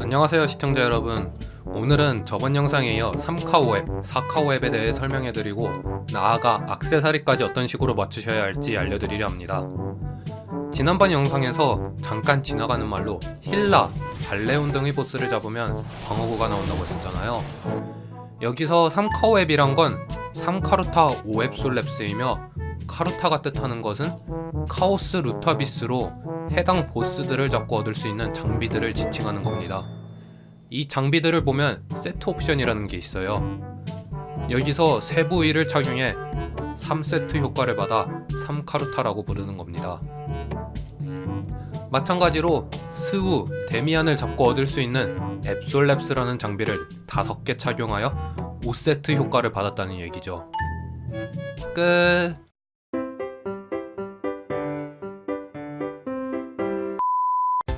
안녕하세요 시청자 여러분. 오늘은 저번 영상에 이어 3카오 앱, 4카오 앱에 대해 설명해드리고 나아가 악세사리까지 어떤 식으로 맞추셔야 할지 알려드리려 합니다. 지난번 영상에서 잠깐 지나가는 말로 힐라, 발레온 등의 보스를 잡으면 방어구가 나온다고 했었잖아요 여기서 3카오 앱이란 건 3카루타 5앱 솔랩스이며 카루타가 뜻하는 것은 카오스 루타비스로 해당 보스들을 잡고 얻을 수 있는 장비들을 지칭하는 겁니다. 이 장비들을 보면 세트 옵션이라는 게 있어요. 여기서 세 부위를 착용해 3세트 효과를 받아 3카루타라고 부르는 겁니다. 마찬가지로 스우, 데미안을 잡고 얻을 수 있는 앱솔랩스라는 장비를 5개 착용하여 5세트 효과를 받았다는 얘기죠. 끝.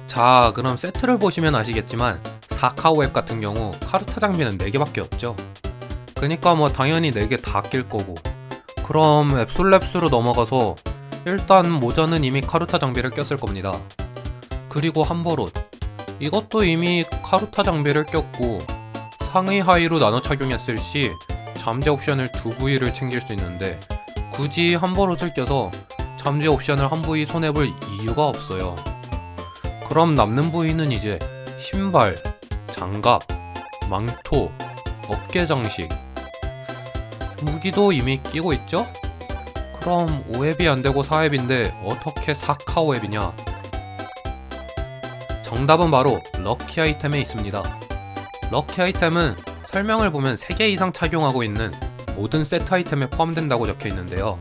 자, 그럼 세트를 보시면 아시겠지만 4카오 앱 같은 경우 카르타 장비는 4개밖에 없죠. 그니까 뭐 당연히 4개 다 낄 거고. 그럼 앱솔랩스로 넘어가서 일단 모자는 이미 카르타 장비를 꼈을 겁니다. 그리고 한버릇. 이것도 이미 카르타 장비를 꼈고 상의 하의로 나눠 착용했을 시 잠재 옵션을 두 부위를 챙길 수 있는데 굳이 한버릇을 껴서 잠재 옵션을 한 부위 손해볼 이유가 없어요. 그럼 남는 부위는 이제 신발, 장갑, 망토, 어깨 장식, 무기도 이미 끼고 있죠? 그럼 5앱이 안 되고 4앱인데 어떻게 4카오 앱이냐? 정답은 바로 럭키 아이템에 있습니다. 럭키 아이템은 설명을 보면 3개 이상 착용하고 있는 모든 세트 아이템에 포함된다고 적혀 있는데요.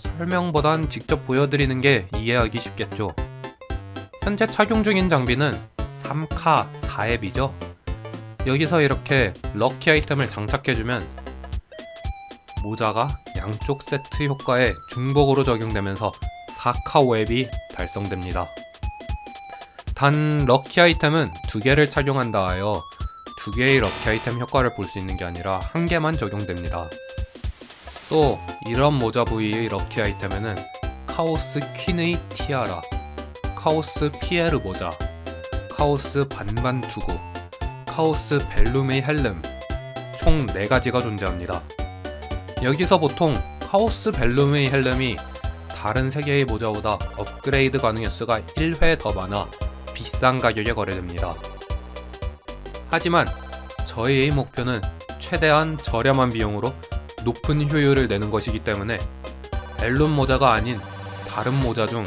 설명보단 직접 보여드리는 게 이해하기 쉽겠죠. 현재 착용 중인 장비는 3카 4앱이죠. 여기서 이렇게 럭키 아이템을 장착해주면 모자가 양쪽 세트 효과에 중복으로 적용되면서 4카 5앱이 달성됩니다. 단 럭키 아이템은 두 개를 착용한다 하여 두 개의 럭키 아이템 효과를 볼 수 있는 게 아니라 한 개만 적용됩니다. 또 이런 모자 부위의 럭키 아이템에는 카오스 퀸의 티아라, 카오스 피에르 모자, 카오스 반반 투구, 카오스 벨룸의 헬름 총 4가지가 존재합니다. 여기서 보통 카오스 벨룸의 헬름이 다른 3개의 모자보다 업그레이드 가능 횟수가 1회 더 많아 비싼 가격에 거래됩니다. 하지만 저희의 목표는 최대한 저렴한 비용으로 높은 효율을 내는 것이기 때문에 벨룸 모자가 아닌 다른 모자 중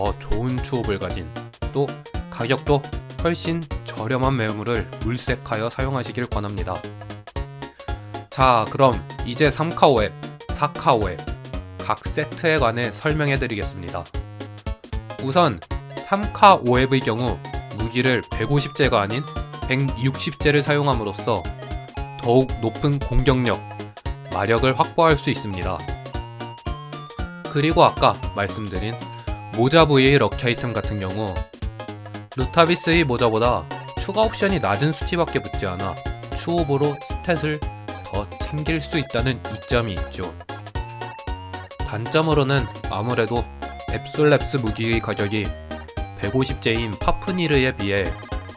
더 좋은 추업을 가진 또 가격도 훨씬 저렴한 매물을 물색하여 사용하시길 권합니다. 자, 그럼 이제 3카오 앱, 4카오 앱, 각 세트에 관해 설명해 드리겠습니다. 우선 3카 5앱의 경우 무기를 150제가 아닌 160제를 사용함으로써 더욱 높은 공격력, 마력을 확보할 수 있습니다. 그리고 아까 말씀드린 모자 부위의 럭키 아이템 같은 경우 루타비스의 모자보다 추가 옵션이 낮은 수치밖에 붙지 않아 추업으로 스탯을 더 챙길 수 있다는 이점이 있죠. 단점으로는 아무래도 앱솔랩스 무기의 가격이 150제인 파프니르에 비해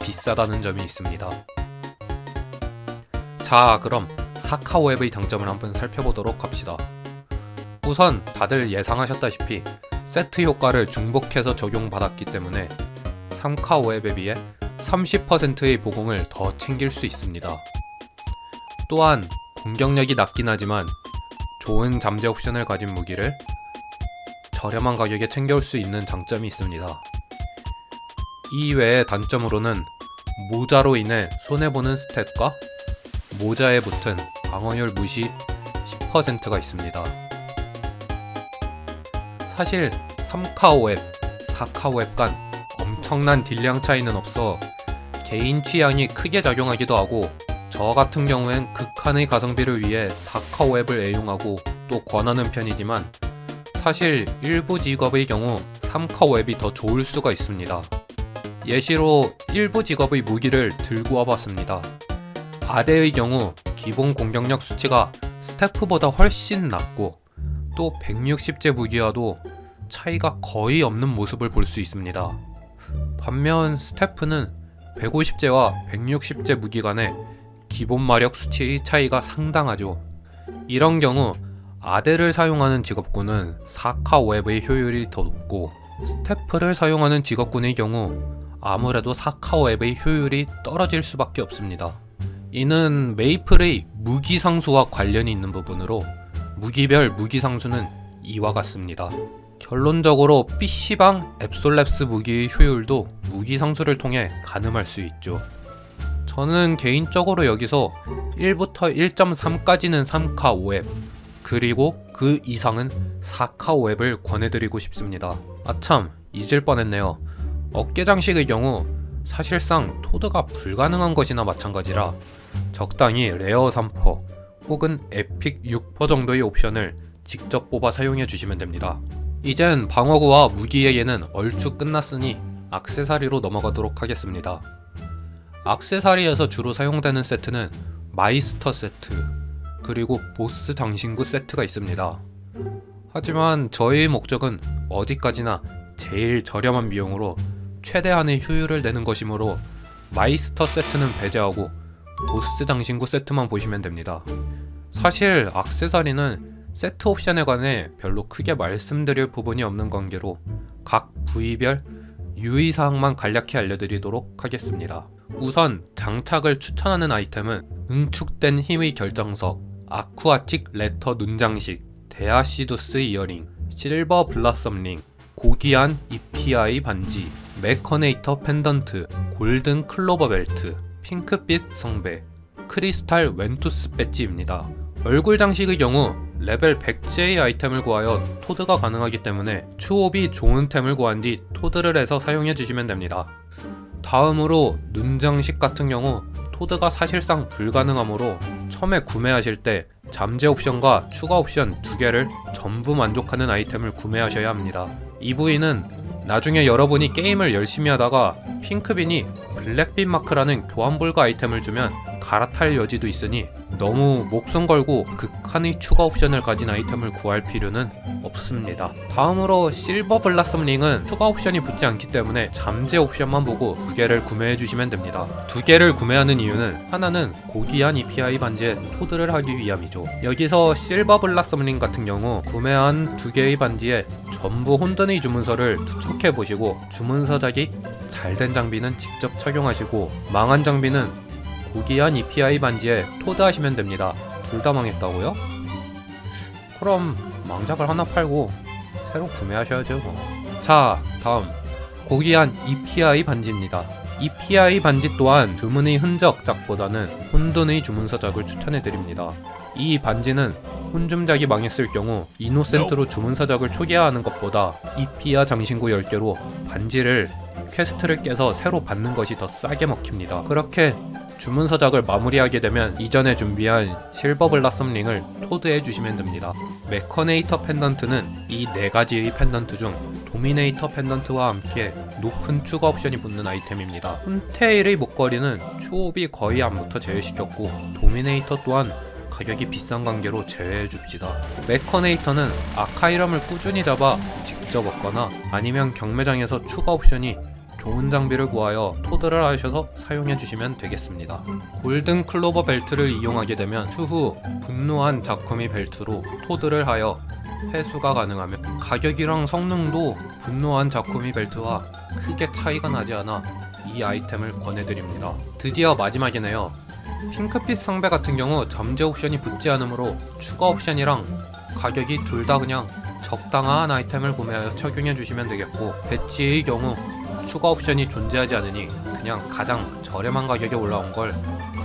비싸다는 점이 있습니다. 자, 그럼 사카오 앱의 장점을 한번 살펴보도록 합시다. 우선 다들 예상하셨다시피 세트 효과를 중복해서 적용받았기 때문에 3카 웹에 비해 30%의 보공을 더 챙길 수 있습니다. 또한 공격력이 낮긴 하지만 좋은 잠재 옵션을 가진 무기를 저렴한 가격에 챙겨올 수 있는 장점이 있습니다. 이외의 단점으로는 모자로 인해 손해보는 스탯과 모자에 붙은 방어율 무시 10%가 있습니다. 사실 3카오 앱, 4카오 앱 간 엄청난 딜량 차이는 없어 개인 취향이 크게 작용하기도 하고 저 같은 경우엔 극한의 가성비를 위해 4카오 앱을 애용하고 또 권하는 편이지만 사실 일부 직업의 경우 3카오 앱이 더 좋을 수가 있습니다. 예시로 일부 직업의 무기를 들고 와봤습니다. 아대의 경우 기본 공격력 수치가 스태프보다 훨씬 낮고 또 160제 무기와도 차이가 거의 없는 모습을 볼 수 있습니다. 반면 스태프는 150제와 160제 무기 간의 기본 마력 수치의 차이가 상당하죠. 이런 경우 아대를 사용하는 직업군은 4카 웹의 효율이 더 높고 스태프를 사용하는 직업군의 경우 아무래도 4카 웹의 효율이 떨어질 수밖에 없습니다. 이는 메이플의 무기 상수와 관련이 있는 부분으로 무기별 무기 상수는 이와 같습니다. 결론적으로 PC방 앱솔랩스 무기의 효율도 무기 상수를 통해 가늠할 수 있죠. 저는 개인적으로 여기서 1부터 1.3까지는 3카 5웹 그리고 그 이상은 4카 5웹을 권해드리고 싶습니다. 아참 잊을 뻔했네요. 어깨 장식의 경우 사실상 토드가 불가능한 것이나 마찬가지라 적당히 레어 3퍼 혹은 에픽 6퍼 정도의 옵션을 직접 뽑아 사용해 주시면 됩니다. 이젠 방어구와 무기의 예는 얼추 끝났으니 악세사리로 넘어가도록 하겠습니다. 악세사리에서 주로 사용되는 세트는 마이스터 세트 그리고 보스 장신구 세트가 있습니다. 하지만 저희의 목적은 어디까지나 제일 저렴한 비용으로 최대한의 효율을 내는 것이므로 마이스터 세트는 배제하고 보스 장신구 세트만 보시면 됩니다. 사실 악세사리는 세트 옵션에 관해 별로 크게 말씀드릴 부분이 없는 관계로 각 부위별 유의사항만 간략히 알려드리도록 하겠습니다. 우선 장착을 추천하는 아이템은 응축된 힘의 결정석, 아쿠아틱 레터 눈장식, 데아시두스 이어링, 실버 블라썸 링, 고귀한 EPI 반지, 메커네이터 펜던트, 골든 클로버 벨트, 핑크빛 성배, 크리스탈 웬투스 배지입니다. 얼굴 장식의 경우 레벨 100제의 아이템을 구하여 토드가 가능하기 때문에 추업이 좋은 템을 구한 뒤 토드를 해서 사용해 주시면 됩니다. 다음으로 눈 장식 같은 경우 토드가 사실상 불가능하므로 처음에 구매하실 때 잠재 옵션과 추가 옵션 두 개를 전부 만족하는 아이템을 구매하셔야 합니다. 이 부위는 나중에 여러분이 게임을 열심히 하다가 핑크빈이 블랙빈 마크라는 교환 불가 아이템을 주면 갈아탈 여지도 있으니 너무 목숨 걸고 극한의 추가 옵션을 가진 아이템을 구할 필요는 없습니다. 다음으로 실버 블라썸 링은 추가 옵션이 붙지 않기 때문에 잠재 옵션만 보고 두 개를 구매해 주시면 됩니다. 두 개를 구매하는 이유는 하나는 고귀한 EPI 반지에 토드를 하기 위함이죠. 여기서 실버 블라썸 링 같은 경우 구매한 두 개의 반지에 전부 혼돈의 주문서를 투척해 보시고 주문서 작이 잘된 장비는 직접 착용하시고 망한 장비는 고귀한 EPI 반지에 토드 하시면 됩니다. 둘 다 망했다고요? 그럼 망작을 하나 팔고 새로 구매하셔야죠. 뭐. 자, 다음 고귀한 EPI 반지입니다. EPI 반지 또한 주문의 흔적작보다는 혼돈의 주문서작을 추천해드립니다. 이 반지는 혼줌작이 망했을 경우 이노센트로 주문서작을 초기화하는 것보다 EP와 장신구 10개로 반지를 퀘스트를 깨서 새로 받는 것이 더 싸게 먹힙니다. 그렇게 주문 서작을 마무리하게 되면 이전에 준비한 실버 블라썸 링을 토드해 주시면 됩니다. 메커네이터 펜던트는 이 네 가지의 펜던트 중 도미네이터 펜던트와 함께 높은 추가 옵션이 붙는 아이템입니다. 훈테일의 목걸이는 추업이 거의 안부터 제외시켰고 도미네이터 또한 가격이 비싼 관계로 제외해 줍시다. 메커네이터는 아카이럼을 꾸준히 잡아 직접 얻거나 아니면 경매장에서 추가 옵션이 좋은 장비를 구하여 토드를 하셔서 사용해 주시면 되겠습니다. 골든 클로버 벨트를 이용하게 되면 추후 분노한 작품의 벨트로 토드를 하여 회수가 가능하며 가격이랑 성능도 분노한 작품의 벨트와 크게 차이가 나지 않아 이 아이템을 권해드립니다. 드디어 마지막이네요. 핑크빛 상배 같은 경우 잠재 옵션이 붙지 않으므로 추가 옵션이랑 가격이 둘 다 그냥 적당한 아이템을 구매하여 착용해 주시면 되겠고 배지의 경우 추가 옵션이 존재하지 않으니 그냥 가장 저렴한 가격에 올라온 걸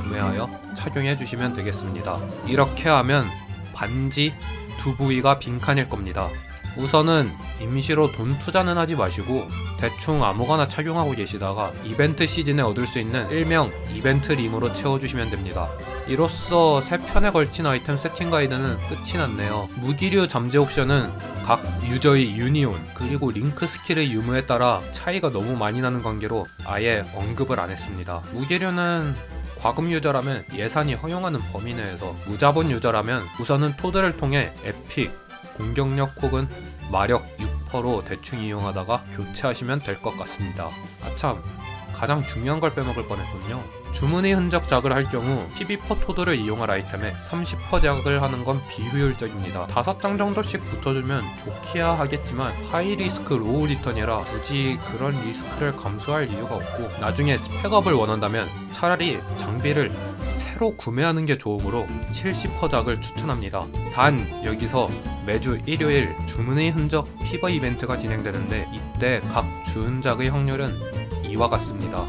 구매하여 착용해 주시면 되겠습니다. 이렇게 하면 반지 두 부위가 빈칸일 겁니다. 우선은 임시로 돈 투자는 하지 마시고 대충 아무거나 착용하고 계시다가 이벤트 시즌에 얻을 수 있는 일명 이벤트 림으로 채워주시면 됩니다. 이로써 3편에 걸친 아이템 세팅 가이드는 끝이 났네요. 무기류 잠재 옵션은 각 유저의 유니온 그리고 링크 스킬의 유무에 따라 차이가 너무 많이 나는 관계로 아예 언급을 안 했습니다. 무기류는 과금 유저라면 예산이 허용하는 범위 내에서 무자본 유저라면 우선은 토드를 통해 에픽, 공격력 혹은 마력 6%로 대충 이용하다가 교체하시면 될 것 같습니다. 아참 가장 중요한 걸 빼먹을 뻔했군요. 주문의 흔적 작을 할 경우 12% 토드를 이용할 아이템에 30% 작을 하는 건 비효율적입니다. 5장 정도씩 붙여주면 좋기야 하겠지만 하이 리스크 로우 리턴이라 굳이 그런 리스크를 감수할 이유가 없고 나중에 스펙업을 원한다면 차라리 장비를 새로 구매하는 게 좋으므로 70% 작을 추천합니다. 단 여기서 매주 일요일 주문의 흔적 피버 이벤트가 진행되는데 이때 각 주은작의 확률은 이와 같습니다.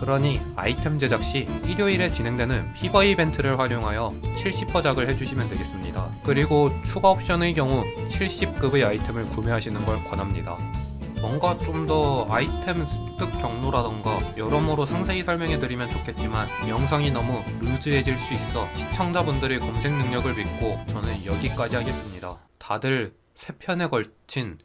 그러니 아이템 제작 시 일요일에 진행되는 피버 이벤트를 활용하여 70%작을 해주시면 되겠습니다. 그리고 추가 옵션의 경우 70급의 아이템을 구매하시는 걸 권합니다. 뭔가 좀 더 아이템 습득 경로라던가 여러모로 상세히 설명해 드리면 좋겠지만 영상이 너무 루즈해질 수 있어 시청자분들의 검색 능력을 믿고 저는 여기까지 하겠습니다. 다들 세 편에 걸친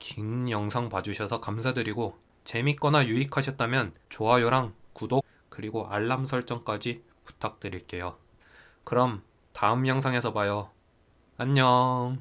긴 영상 봐주셔서 감사드리고 재밌거나 유익하셨다면 좋아요랑 구독 그리고 알람 설정까지 부탁드릴게요. 그럼 다음 영상에서 봐요. 안녕.